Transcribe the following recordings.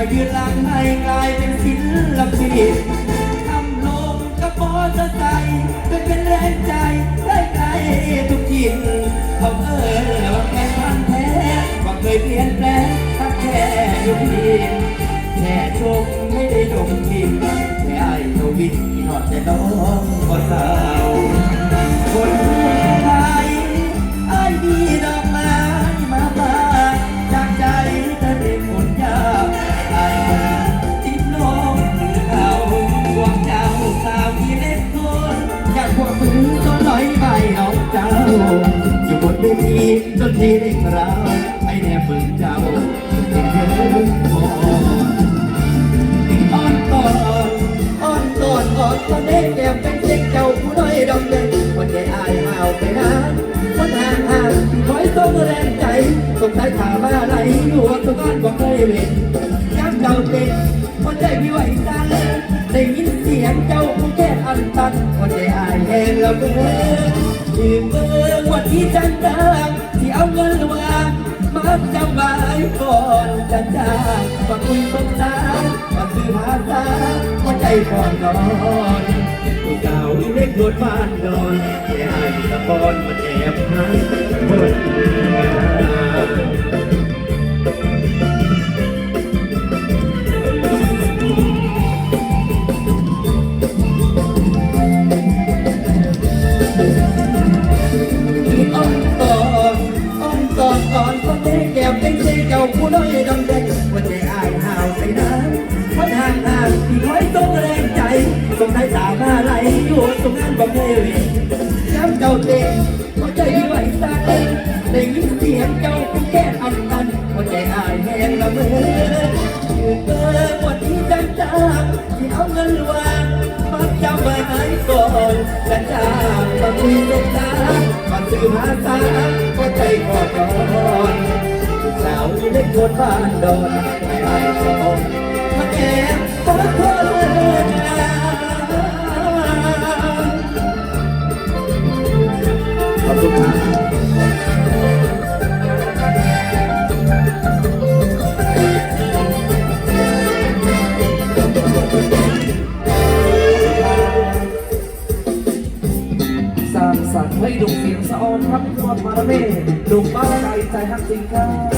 มายืนหลังให้กลายเป็นศิลปินทำลงกระโปรงจะใส่เพื่อเป็นแรงใจได้ไกลทุกทิศเขาเอ่ยว่าแค่พันแท้ว่าเคยเปลี่ยนแปลงถ้าแค่ยุคนี้แค่ชมไม่ได้ดมกลิ่นแค่ไอ้โนวินที่นอดแต่น้อง ทีเร่งราให้แนบเบิ่งเจ้าเป็นเยอะพออ่อนก่อนอ่อนก่อนอ่อนก่อนเด็กแก้มเป็นเด็กเจ้าผู้น้อยดอกเด็กวันใจอายหาวไปหาวันห่างห่างคอยส่งแรงใจสงสัยถามว่าอะไรอยู่ว่าทุกคนบอกเคยเห็นย้ำเจ้าเด็กวันใจพี่ไหวตันได้ยินเสียงเจ้าผู้แค่อันตันวันใจอายแห้งแล้วก็เมื่อยืมเมื่อวันที่จันทร์ดัง เอาเงินวางมาจำไว้ก่อนจะจากมาคุยสงสารมาซื้อภาษาหัวใจก่อนนอนผู้เก่าเล็กโดดบ้านนอนแต่ให้ตะกอนมาแอบหาคนงาม ผู้น้อยดำแดงวันใจอายหาวใส่น้ำวันห่างห่างที่คอยส่งแรงใจสงสายสาวมาไหลอยู่ตรงนั้นบอกเลยย้ำเจ้าเต็มหัวใจดีไหวตาเต็มได้ยินเสียงเจ้าผู้แค่อันตันหัวใจอายแห้งละเมออยู่เกินวันที่จังจ้าที่เอาเงินวางมักจำไว้ก่อนจะจากมาคุยสงสารมาซื้อภาษาก็ใจกอดอนาวเล็กคนบ้านดอนไม่ไอ้สอนมาแอบขอโทษขอบคุณครับสร้างสรรค์ให้ดุเสียงสะออนครับทุกคนมาเม่ดุบ้าใจใจฮักจริงครับ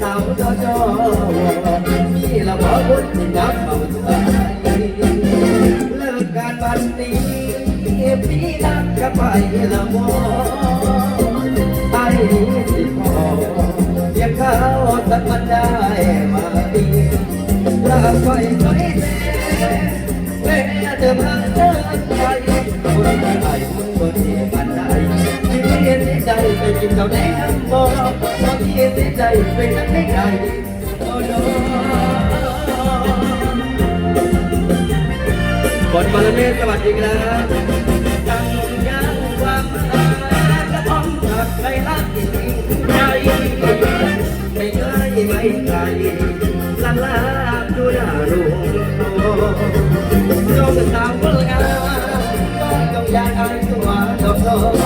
สาวจอจอมีละบ่บุญที่นับเอาใจเลิกการบันนี้พี่นักจะไปละบ่ไอ้สิพอเพียงเขาตัดมันได้มาดีลาไฟไฟแน่แม่เดิมหาเดินใจคนไหนคนบนที่ปั ไปกินข้าวแดงบ่ตอนที่ที่ใจไปนั่งไม่ไกลโอ้โนคนบาลเมสวัสดีครับตั้งยังความรักจะต้องหักใจรักจริงใจไม่ไกลไม่ไกลลันลาดูดารูโยกสาวคนงามต้องอยากอายตัวดอกดอก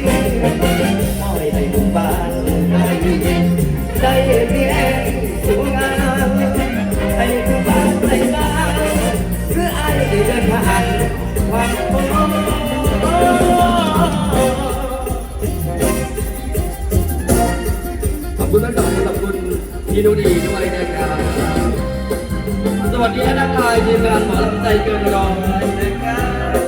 คุณทั้งสองพี่ดูดีด้วยนะครับสวัสดีนักทายทีมงานหมอลำใจเกินร้อยนะครับ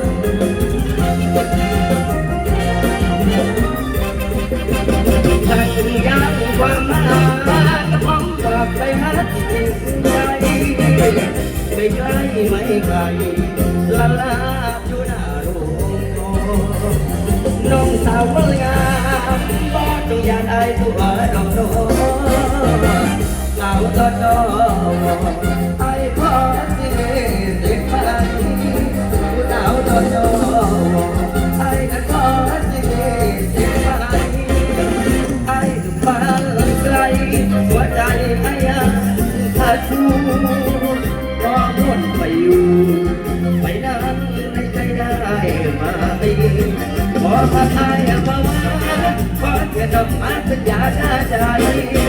ฉันยังความมาต้องกลับไปหาที่ใจไม่ไกลไม่ไกลลาลาอยู่หน้าโรงน้องสาวงามบ่ ตัวดอกน้องาวตอดอไอ้พ่อสิเด็กไปสาวตอดอไอ้ก็ขอสิเด็กไปไอ้บ้านไกลหัวใจไอ้ยังถ้าชูก็วนไปอยู่ไปนั้นในใจได้มาปีขอพระไทยมาว่า อเกิดดอกไม้สัญญาหน้าใจ